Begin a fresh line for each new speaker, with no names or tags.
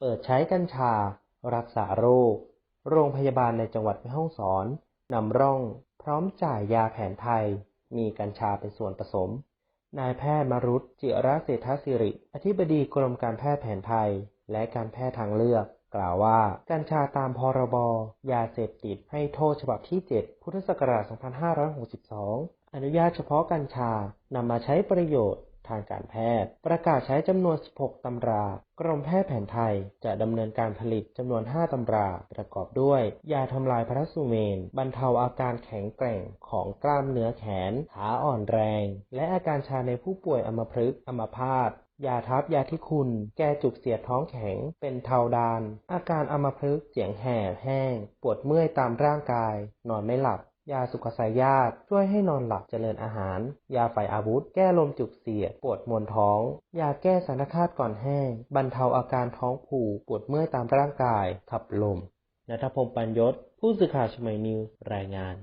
เปิดใช้กัญชา รักษาโรค โรงพยาบาลในจังหวัดแม่ฮ่องสอนนำร่อง พร้อมจ่ายยาแผนไทย มีกัญชาเป็นส่วนผสม นายแพทย์มรุตจิระเศรษฐศิริ อธิบดีกรมการแพทย์แผนไทย และการแพทย์ทางเลือก กล่าวว่า กัญชาตามพรบ ยาเสพติดให้โทษฉบับที่ 7 พุทธศักราช 2562 อนุญาตเฉพาะกัญชานำมาใช้ประโยชน์ ทางการแพทย์ ประกาศใช้จำนวน 16 ตำรา กรมแพทย์แผนไทยจะดำเนินการผลิตจำนวน 5 ตำรา ประกอบด้วย ยาทำลายพระสุเมน บรรเทาอาการแข็งแกร่งของกล้ามเนื้อแขน ขาอ่อนแรง และอาการชาในผู้ป่วยอัมพฤกษ์อัมพาตยาทับยาที่คุณ แก้จุกเสียดท้องแข็ง เป็นเทาดาน อาการอัมพฤกษ์เสียงแหบแห้ง ปวดเมื่อยตามร่างกาย นอนไม่หลับ ยาสุขสายญาติช่วยให้นอนหลับเจริญอาหาร ยาไฟอาวุธ แก้ลมจุกเสียด ปวดมวนท้อง ยาแก้สารคาดก่อนแห้ง บรรเทาอาการท้องผูกปวดเมื่อยตามร่างกาย ขับลมนัทพงศ์ปัญยศ ผู้สื่อข่าวชมัยนิวรายงาน